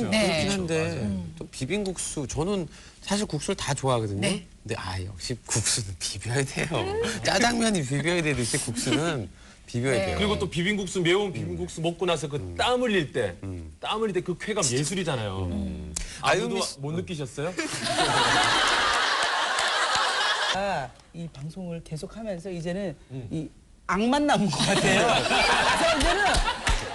그렇긴 네. 한데 또 비빔국수 저는 사실 국수를 다 좋아하거든요. 네. 근데 아 역시 국수는 비벼야 돼요. 짜장면이 비벼야 되듯이 국수는 비벼야 네. 돼요. 그리고 또 비빔국수 매운 비빔국수 먹고 나서 그 땀 흘릴 때, 땀 흘릴 때 그 쾌감 예술이잖아요. 아무도 아유미 씨- 못 느끼셨어요? 아, 이 방송을 계속하면서 이제는 이 악만 남은 것 같아요. 그래서 이제는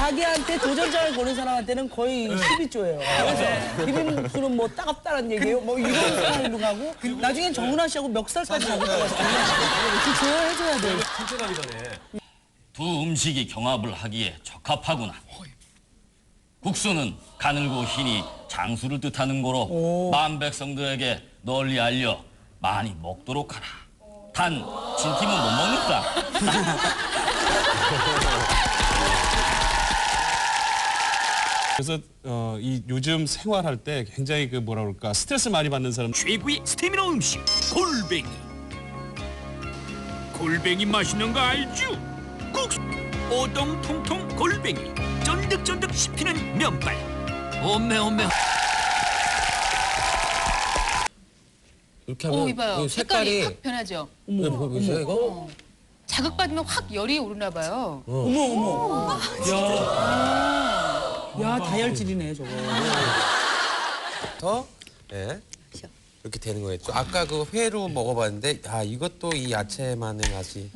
자기한테 도전장을 거는 사람한테는 거의 12조예요. 그래서 비빔국수는 뭐 따갑다는 얘기예요. 뭐 이런 생각을 하고 나중엔 정은아 씨하고 멱살까지. 이렇게 조여해줘야 돼요. 선택하기 전에 두 음식이 경합을 하기에 적합하구나. 국수는 가늘고 흰이 장수를 뜻하는 고로 만 백성들에게 널리 알려 많이 먹도록 하라. 단 진팀은 못 먹는다. 그래서 어, 이 요즘 생활할 때 굉장히 그 뭐라 그럴까 스트레스 많이 받는 사람 최고의 스태미나 음식 골뱅이 골뱅이 맛있는 거 알죠? 국수 오동통통 골뱅이 쫀득쫀득 씹히는 면발 오메 오메 이렇게 하면 오 이봐요. 이 색깔이 색깔이 확 변하죠. 이거 보- 보이세요 이거? 자극받으면 확 열이 오르나 봐요. 어머 어머. 야, 야 다혈질이네 저거. 더 예. 이렇게 되는 거였죠. 아까 그 회로 먹어봤는데 아 이것도 이 야채만의 맛이.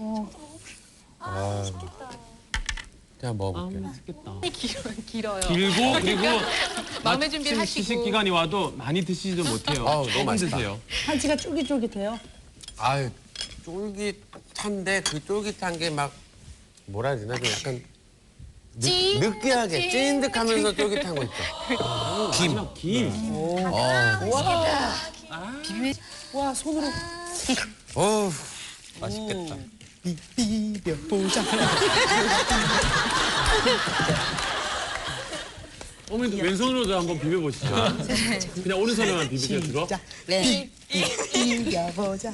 아, 그냥 먹어볼게요. 길어, 길어요. 길고 그리고 마음의 준비를 마침 하시고. 시식 기간이 와도 많이 드시지 못해요. 아우, 너무 맛있다. 드세요. 한치가 쫄깃쫄깃해요. 아유 쫄깃한데 그 쫄깃한 게 막 뭐라 해야 되나 좀 약간 느, 찐- 느끼하게 찐- 찐득하면서 쫄깃한 거 있죠. 김. 김. 비빔에 와 손으로 어우 맛있겠다. 비벼보자. 어머니 왼손으로도 한번 비벼보시죠. 그냥 오른손으로만 비비세요. 들어. 네. 비벼보자.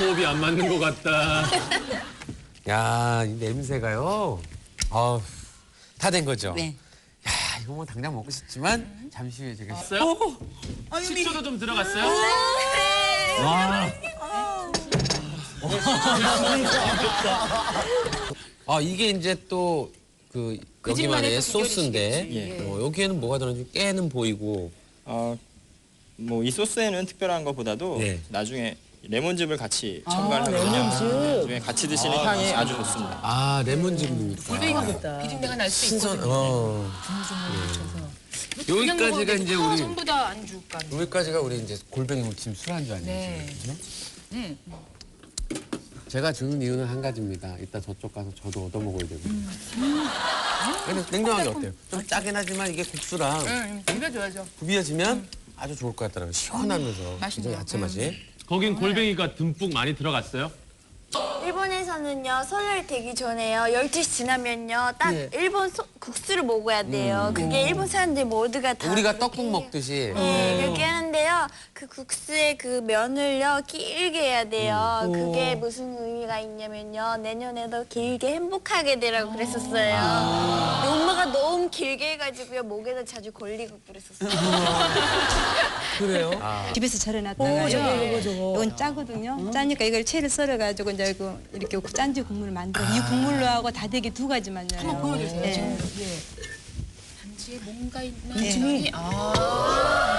호흡이 안 맞는 것 같다. 야, 이 냄새가요. 아우, 다된 거죠? 네. 야, 이거 뭐 당장 먹고 싶지만 잠시 후에 제가 됐어요? 식초도 좀 들어갔어요? 아, 이게 이제 또 그 여기만의. 소스인데 어, 여기에는 뭐가 들어있는지 깨는 보이고 어, 뭐이 소스에는 특별한 것보다도 네. 나중에 레몬즙을 같이 첨가를 하거든요. 나중에 같이 드시는 향이 아주 좋습니다. 아, 레몬즙입니까? 골뱅이가 비린내가 날수 신선, 있거든요. 어. 예. 여기까지가 이제 우리 전부 다 안주가. 여기까지가 우리 이제 골뱅이 무침 술안주 아니에요? 네. 그죠? 네. 제가 주는 이유는 한 가지입니다. 이따 저쪽 가서 저도 얻어 먹어야 되거든요. 근데 냉정하게 어때요? 좀 짜긴 하지만 이게 국수랑 응, 비벼줘야죠. 부비어지면 아주 좋을 것 같더라고요. 시원하면서. 맛있네요. 그죠? 야채 맛이. 거긴 골뱅이가 듬뿍 많이 들어갔어요? 일본에 서는요 설날 되기 전에요 12시 지나면요 딱 네. 일본 소- 국수를 먹어야 돼요. 그게 일본 사람들 모두가 다 우리가 그렇게 떡국 해요. 먹듯이. 네 그렇게 하는데요 그 국수의 그 면을요 길게 해야 돼요. 그게 무슨 의미가 있냐면요 내년에도 길게 행복하게 되라고 그랬었어요. 엄마가 너무 길게 해가지고요 목에도 자주 걸리고 그랬었어요. 그래요? 집에서 절여놨다가 오, 저거, 저거, 저거. 이건 짜거든요. 짜니까 이걸 채를 썰어가지고 이제 이거 이렇게 짠지 국물을 만들어 이 국물로 하고 다대기 두 가지만 넣어요. 한번 보여주세요. 단지에 뭔가 있나 네. 생각이 아.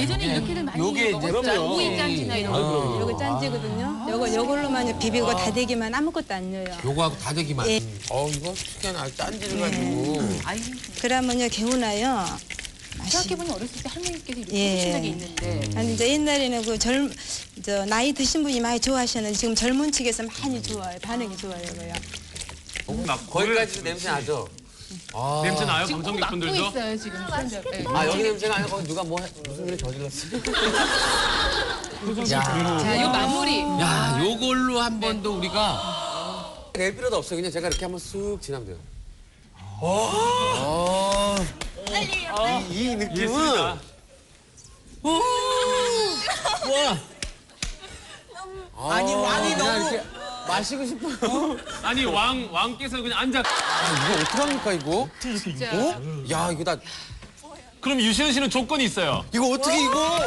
예전에 이렇게들 많이 요게 이제. 그럼요. 오이 짠지나 이런 거. 어. 이거 짠지거든요. 요거 요걸로만 비비고 다대기만 아무것도 안 넣어요. 요거하고 다대기만. 예. 어, 이거 특히나 짠지를 가지고. 아이, 그러면요 개운하요. 생각해보니 어렸을 때 할머니께서 이렇게 예. 해주신 적이 있는데. 아니 이제 옛날에는 그 젊, 저 나이 드신 분이 많이 좋아하셨는데 지금 젊은 층에서 많이 좋아요. 반응이 좋아요, 이거요. 막 거기까지 냄새 나죠? 아, 냄새 나요? 지금 꼭 방청객분들도? 있어요, 지금. 술한잔. 네. 아, 여기 냄새가 아니라 거기 누가 뭐 해- 무슨 일을 저질렀어요? 야, 자, 이 마무리. 야, 요걸로 한 번 더 우리가 낼 필요도 없어요. 그냥 제가 이렇게 한번 쑥 지나면 돼요. 어. 이, 이 느낌은 예술이다. 아니 왕이 너무 이렇게 마시고 싶어요. 아니 왕 왕께서 그냥 앉아. 아, 이거 어떡합니까 이거? 진짜. 어? 야 이거 나 그럼 유시은 씨는 조건이 있어요. 이거 어떻게 이거?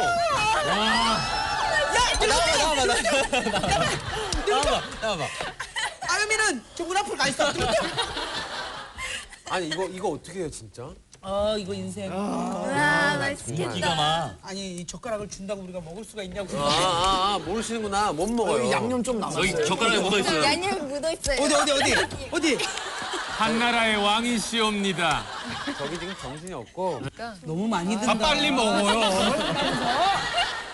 나와봐, 나와봐, 나와봐. 나와봐. 아유미는 조금 앞으로 가 있어. 아니 이거 이거 어떻게 해요 진짜? 아, 이거 인생. 와 맛있겠다. 아니, 이 젓가락을 준다고 우리가 먹을 수가 있냐고. 아, 아, 아 모르시는구나. 못 먹어요. 양념 좀 남았어요. 여기 젓가락에 묻어 있어요. 양념이 묻어 있어요. 어디, 어디, 어디? 어디? 한나라의 왕이시옵니다. 저기 지금 정신이 없고 너무 많이 든다. 아, 빨리 먹어요.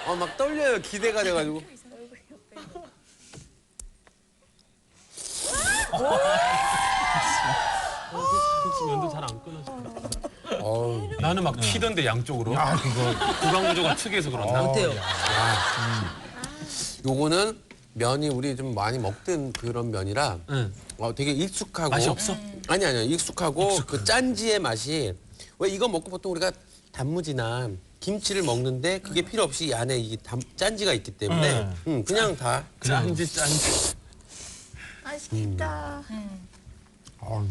어, 막 떨려요. 기대가 돼가지고. 면도 잘 안 끊어져. 나는 막 튀던데 양쪽으로. 아 그거 구강 구조가 특이해서 그런가? 어때요? 요거는 면이 우리 좀 많이 먹던 그런 면이라 응. 어, 되게 익숙하고 맛이 없어? 아니 아니요 익숙하고 그 짠지의 맛이 왜 이거 먹고 보통 우리가 단무지나 김치를 먹는데 그게 필요 없이 이 안에 이 단, 짠지가 있기 때문에 네. 음, 그냥 다 짠지 짠지. 맛있겠다. 정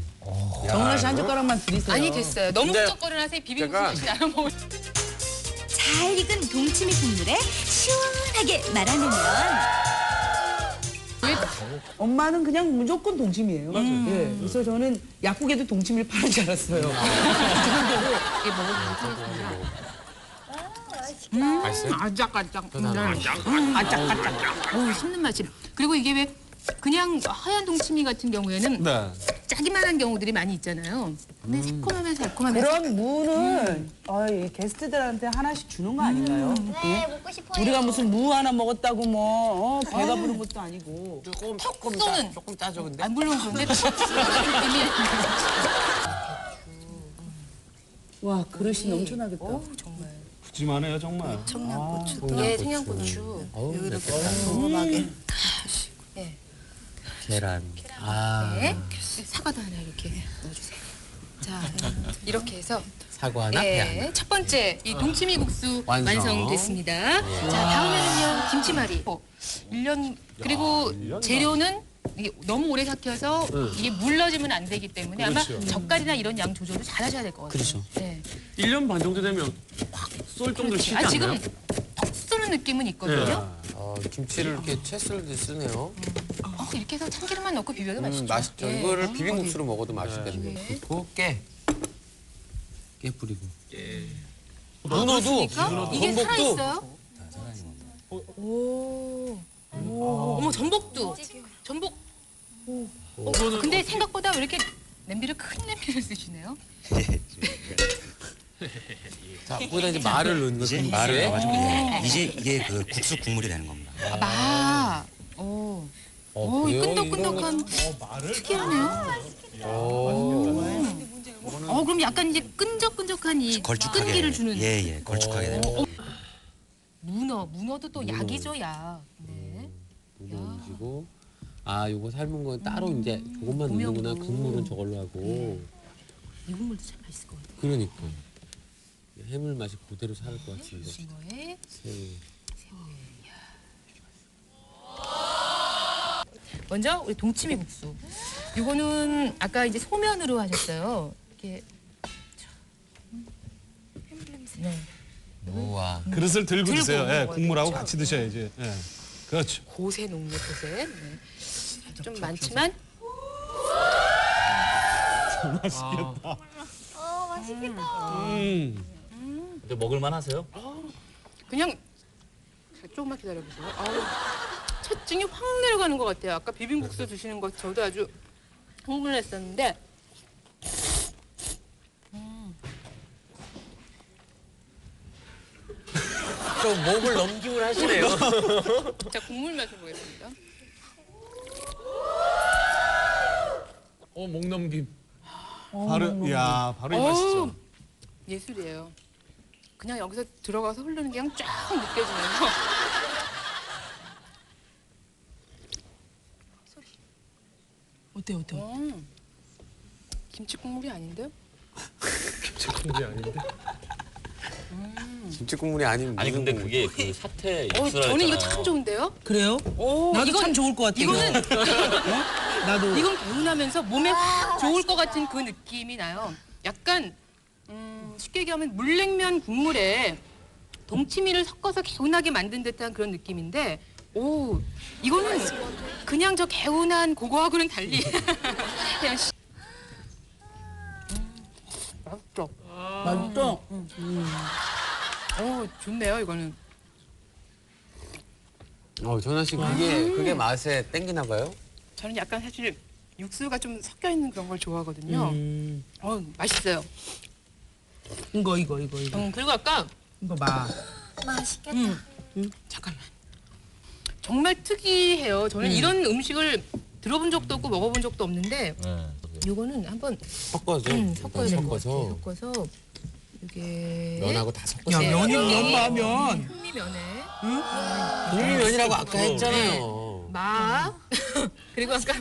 은아 씨한 젓가락만 드리세요. 아니 됐어요. 너무 근데 쩍거려나서 비빔국수 제가- 다시 나눠 먹을 잘 익은 동치미 국물에 시원하게 말아내면 엄마는 그냥 무조건 동치미예요. 예. 그래서 저는 약국에도 동치미를 파는 줄 알았어요. 이게 먹어보도록 하겠습니다. 맛있어요? 아짝아짝. 아짝아짝. 어우 씹는 맛이. 그리고 이게 왜 그냥 하얀 동치미 같은 경우에는 네. 짜기만한 경우들이 많이 있잖아요. 근데 새콤하면서 달콤하면서 그런 무는 어, 이 게스트들한테 하나씩 주는 거 아닌가요? 네 먹고 싶어요. 우리가 무슨 무 하나 먹었다고 뭐 어, 배가 부른 것도 아니고. 조금 조금 쏘는. 짜, 조금 짜죠 근데 안 물론 그런데 톡 쏘는 느낌이 와 그릇이 넘쳐나겠다. 어우 정말. 푸짐하네요 정말. 예, 청양고추. 이렇게 궁금하게. 계란 아 네. 사과도 하나 이렇게 넣어주세요. 자, 이렇게 해서 사과 하나 배 하나 예, 첫 번째 이 동치미 국수 완성. 완성됐습니다. 자, 다음에는요 김치말이. 어, 1년 그리고 재료는 이게 너무 오래 삭혀서 이게 물러지면 안 되기 때문에 아마 젓갈이나 이런 양 조절도 잘 하셔야 될 것 같아요. 그렇죠. 네. 1년 반 정도 되면 확 쏠 정도로 쉬지 아, 않나요? 지금 턱 쏘는 느낌은 있거든요. 어, 김치를 이렇게 채 썰듯 쓰네요 어, 이렇게 해서 참기름만 넣고 비벼도 음, 맛있죠. 맛있죠 예. 이거를 어, 비빔국수로 먹어도 맛있거든요 네. 그리고 깨 깨 뿌리고 문어도 이게 전복도. 살아 있어요? 오. 오. 어머 전복도. 전복. 어, 근데 생각보다 왜 이렇게 냄비를 큰 냄비를 쓰시네요? 자 거기다 이제 말을 넣는 이제 거죠 말을 국수에. 넣어가지고 예. 이제 이게 그 국수 국물이 되는 겁니다. 아, 마. 오. 어, 오, 이? 끈덕끈덕한 특이하네요. 오. 어, 그럼 약간 이제 끈적끈적한 이 걸쭉하게 끈기를 주는 예 예 걸쭉하게 됩니다. 문어. 문어도 또 약이죠, 약. 네. 얹고 아 요거 삶은 건 따로 이제 조금만. 넣는구나 국물은 저걸로 하고 이 국물도 참 맛있을 것 같아요. 그러니까 해물 맛이 그대로 살을 것 같은데 문어에 새우. 먼저 우리 동치미 국수. 이거는 아까 이제 소면으로 하셨어요. 이렇게 네. 우와 그릇을 들고 들고 드세요. 예, 먹어야 국물하고 되죠. 같이 드셔야지. 예. 그렇죠. 고세 녹는 고세. 네. 좀 많지만 어 맛있겠다. 음. 근데 먹을만 하세요? 그냥 자, 조금만 기다려보세요. 아우, 체증이 확 내려가는 것 같아요. 아까 비빔국수 드시는 거 저도 아주 흥분했었는데 좀 목을 넘김을 하시네요 자 국물 맛을 보겠습니다. 어, 목 넘김. 바로 야 바로 이 어우, 맛이죠. 예술이에요. 그냥 여기서 들어가서 흐르는 게 그냥 쫙 느껴지면서 어때 어때? 음, 김치 국물이 아닌데요? 그게 아닌데. 음. 김치 국물이 아닌 아니 근데 국물. 그게 그 사태 어, 육수라 저는 이거. 참 좋은데요? 그래요? 나도 이건- 참 좋을 것 같아. 이거는 나도. 이건 개운하면서 몸에 확 좋을 것 같은 그 느낌이 나요. 약간 음, 쉽게 얘기하면 물냉면 국물에 동치미를 섞어서 개운하게 만든 듯한 그런 느낌인데 오 이거는 그냥 저 개운한 그거하고는 달리 그냥 시- 음, 맛있어. 맛있어? 오 좋네요 이거는. 어, 전화 씨 그게 그게 맛에 땡기나 봐요? 저는 약간 사실 육수가 좀 섞여 있는 그런 걸 좋아하거든요. 음. 어 맛있어요. 이거 이거 이거 이거. 음, 그리고 아까 이거 봐. 맛있겠다. 잠깐만. 정말 특이해요. 저는 음. 이런 음식을 들어본 적도 없고 먹어본 적도 없는데 네. 요거는 한번 섞어서 음, 섞어야 될 것 같아요. 섞어서 섞어서 이게 면하고 다 섞어서. 야 면이 면봐 면. 흑미면에 국물면이라고 아까 네. 했잖아요. 마 그리고 아까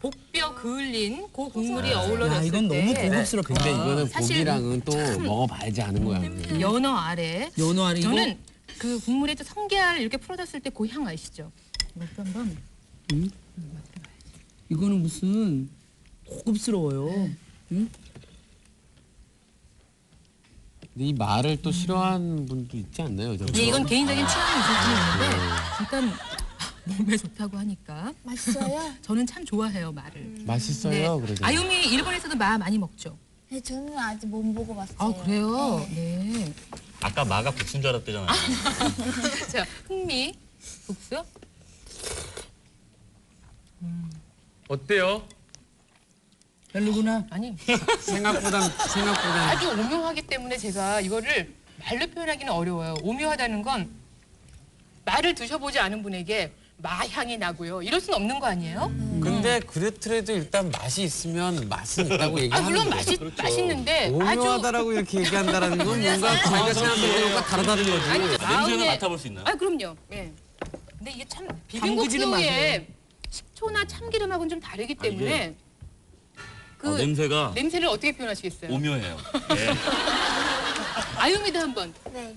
복뼈 그을린 그 국물이 야 어우러졌을 이건 때 너무 고급스럽다. 근데 이거는 사실 고기랑은 또 먹어봐야지 아는 거야. 연어 아래 연어 알이 이거. 저는 그 국물에 또 성게알 이렇게 풀어졌을 때 그 향 아시죠? 이거는 무슨 고급스러워요. 근데 이 말을 또 싫어하는 분도 있지 않나요? 저? 예, 이건 개인적인 취향이 있을 수 있는데 일단 몸에 좋다고 하니까 맛있어요? 저는 참 좋아해요 말을. 맛있어요, 네. 그러죠. 아유미 일본에서도 마 많이 먹죠. 네, 저는 아직 못 먹어봤어요. 아 그래요? 네. 아까 마가 국수인 줄 알았대잖아요. 자 흥미 국수. 어때요? 별로구나. 아니 생각보다 생각보다 아주 오묘하기 때문에 제가 이거를 말로 표현하기는 어려워요. 오묘하다는 건 말을 드셔보지 않은 분에게 마향이 나고요. 이럴 수는 없는 거 아니에요? 근데 그렇더라도 일단 맛이 있으면 맛은 있다고 아 얘기하는 물론 거죠. 맛이 맛있는데 아주 오묘하다라고 이렇게 얘기한다라는 건 뭔가 자기가 생각하는 것과 다르다는 거지. 아니 냄새는 마음에 맡아볼 수 있나요? 아 그럼요. 예. 근데 이게 참 비빔국수에 식초나 참기름하고는 좀 다르기 때문에 그 아, 냄새가 냄새를 어떻게 표현하시겠어요? 오묘해요. 네. 아유미도 한번 네.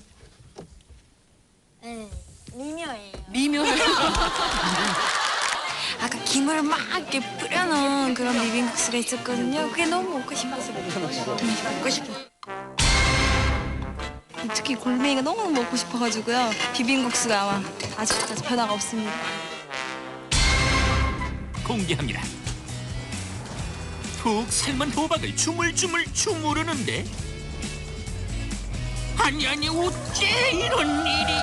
네. 미녀예요. 미묘. 아까 김을 막 이렇게 뿌려놓은 그런 비빔국수가 있었거든요. 그게 너무 먹고 싶어서 먹고 싶어. 특히 골뱅이가 너무 먹고 싶어가지고요. 비빔국수가 아마 아직까지 변화가 없습니다. 공개합니다. 푹 삶은 호박을 주물주물 주무르는데 아니 아니 어째 이런 일이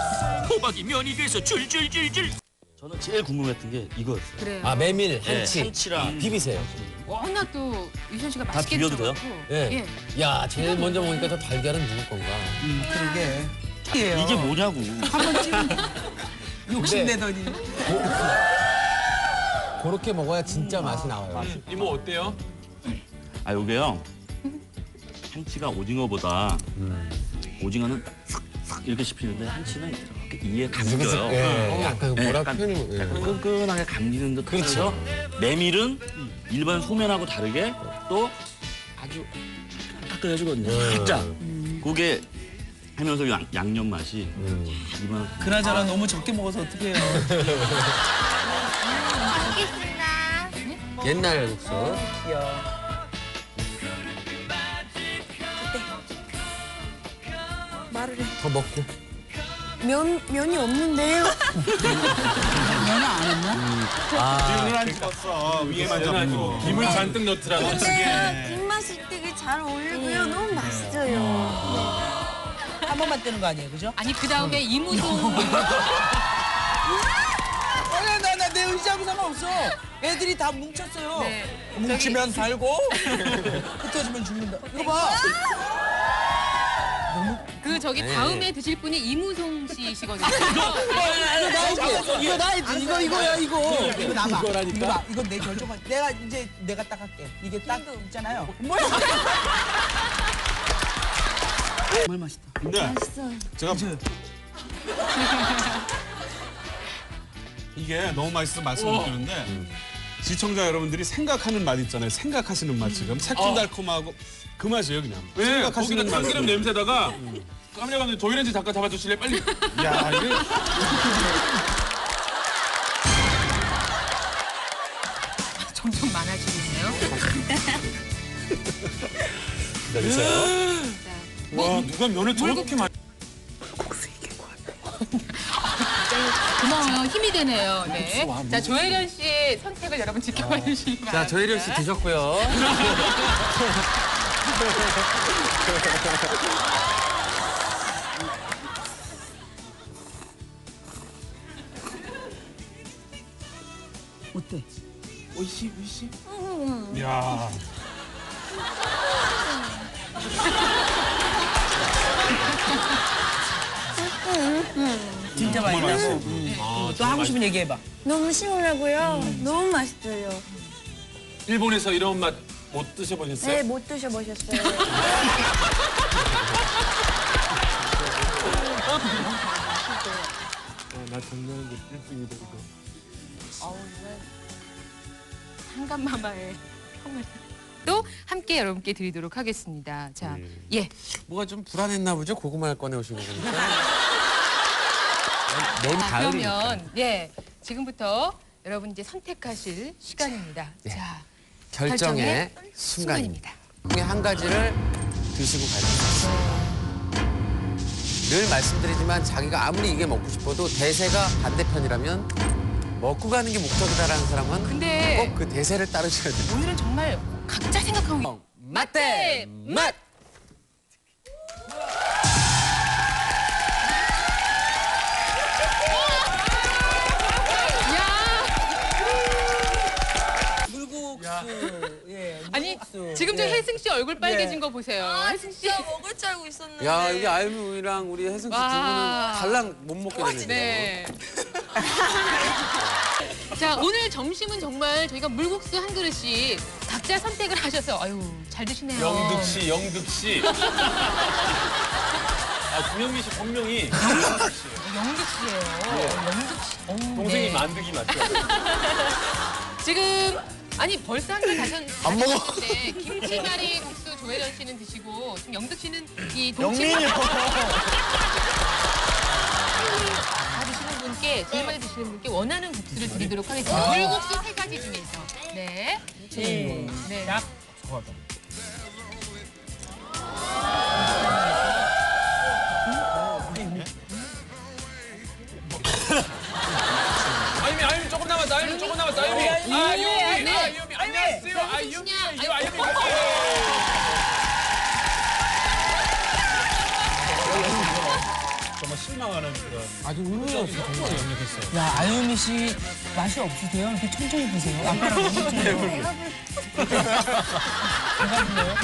호박이 면이 돼서 줄줄줄줄 저는 제일 궁금했던 게 이거였어요. 그래요. 아 메밀 네, 한치 한치랑 비비세요. 워낙 또 유선 씨가 다 맛있게 비벼도 돼요? 드셔갖고. 예. 야 제일 먼저 먹으니까 저 달걀은 누구 건가? 음, 그러게. 이게요. 이게 뭐냐고. 한 번쯤 욕심내더니. 그렇게 먹어야 진짜 맛이 나와요. 이모 어때요? 아 요게요. 한치가 오징어보다 오징어는 싹싹 이렇게 씹히는데 한치는 이렇게 이에 감겨요. 예, 약간 뭐라 약간, 표현이 예. 약간 끈끈하게 감기는 듯 그렇죠. 메밀은 일반 소면하고 다르게 또 아주 따끈해지거든요. 살짝. 그게 하면서 양, 양념 맛이 이만 그나저나 너무 적게 먹어서 어떡해요. 먹겠습니다. 옛날 국수. 귀여워. 더 먹고. 면, 면이 없는데요. 면은 안 했나? 눈을 안 찍었어. 위에만 잡고. 김을 잔뜩 넣더라고. 근데 김맛이 되게 잘 어울리고요. 너무 맛있어요. 한 번만 뜨는 거 아니에요, 그죠? 아니 그 다음에 이무송 아니, 나, 나, 내 의지하고 상관없어. 애들이 다 뭉쳤어요. 네. 뭉치면 살고, 흩어지면 죽는다. 이거 봐. 그 저기 네. 다음에 드실 분이 이무송 씨시거든요. 이거, 이거 나야지. 이거, 이거야, 이거. 이거 나봐. 이거 봐. 이건 내 결정한. 내가 이제 내가 딱 할게. 이게 딱 있잖아요. 뭐야? 정말 맛있다. 근데 제가 이게 너무 맛있어 말씀 못 드리는데 시청자 여러분들이 생각하는 맛 있잖아요. 생각하시는 맛 지금 새콤달콤하고 그 맛이에요 그냥. 왜? 맛. 참기름 냄새다가 카메라 감독님 조이렌즈 잠깐 잡아주실래 빨리. 야, 이게 점점 많아지고 있네요. 기다리세요. 와 누가 면을 저렇게 많이. 고마워요. 힘이 되네요. 네. 자, 조혜련 씨의 선택을 여러분 지켜봐 주시기 바랍니다. 자, 조혜련 씨 드셨고요. 어때? 오이시 오이시. 야. 진짜 맛있다. 아, 또 하고 싶은 얘기 해봐. 너무 시원하고요. 너무 맛있어요. 일본에서 이런 맛 못 드셔보셨어요? 네, 못 드셔보셨어요. 아, 나 정말 1등이다 이거. 한간마마의 평을 또 함께 여러분께 드리도록 하겠습니다. 자, 예. 뭐가 좀 불안했나 보죠? 고구마를 꺼내오신 거 보니까. 내일 자, 가을이니까. 그러면 예. 지금부터 여러분 이제 선택하실 시간입니다. 자, 결정의 결정의 순간입니다. 중에 한 가지를 드시고 가주세요. 늘 말씀드리지만 자기가 아무리 이게 먹고 싶어도 대세가 반대편이라면 먹고 가는 게 목적이다라는 사람은 근데 꼭 그 대세를 따르셔야 돼요. 오늘은 정말 각자 생각하고 맛대 맛! 수. 예. 아니. 지금 저 예. 혜승 씨 얼굴 빨개진 예. 거 보세요. 혜승 씨. 진짜 먹을 줄 알고 있었는데. 야 여기 알무이랑 우리 혜승 씨 두 분은 와. 달랑 못 먹게 되는데. 네. 자 오늘 점심은 정말 저희가 물국수 한 그릇씩 각자 선택을 하셔서 아유 잘 드시네요. 영득 씨, 영득 씨. 아 김영미 씨 본명이 영득 씨예요. 영득 씨. 오, 동생이 네. 만득이 맞죠? 지금 아니 벌써 한잔 다셨 안 먹어. 네, 김치말이 국수 조혜련 씨는 드시고 지금 영득 씨는 이 동치 영민이 다 드시는 분께 제일 많이 드시는 분께 원하는 국수를 드리도록 하겠습니다. 물국수 세 가지 중에서 네. 네. 네. 아유미, 아유미 조금 남았어. 아유미 조금 남았어. 아유미. 네. 아유미. 안녕하세요. 아유미. 드시냐? 아유, 아유미. 정말 실망하는 그런 아주 의외였어 정말. 야, 아유미 씨 맛이 없으세요? 이렇게 천천히 드세요. 아까랑 너무 천천히. 배가 불러요?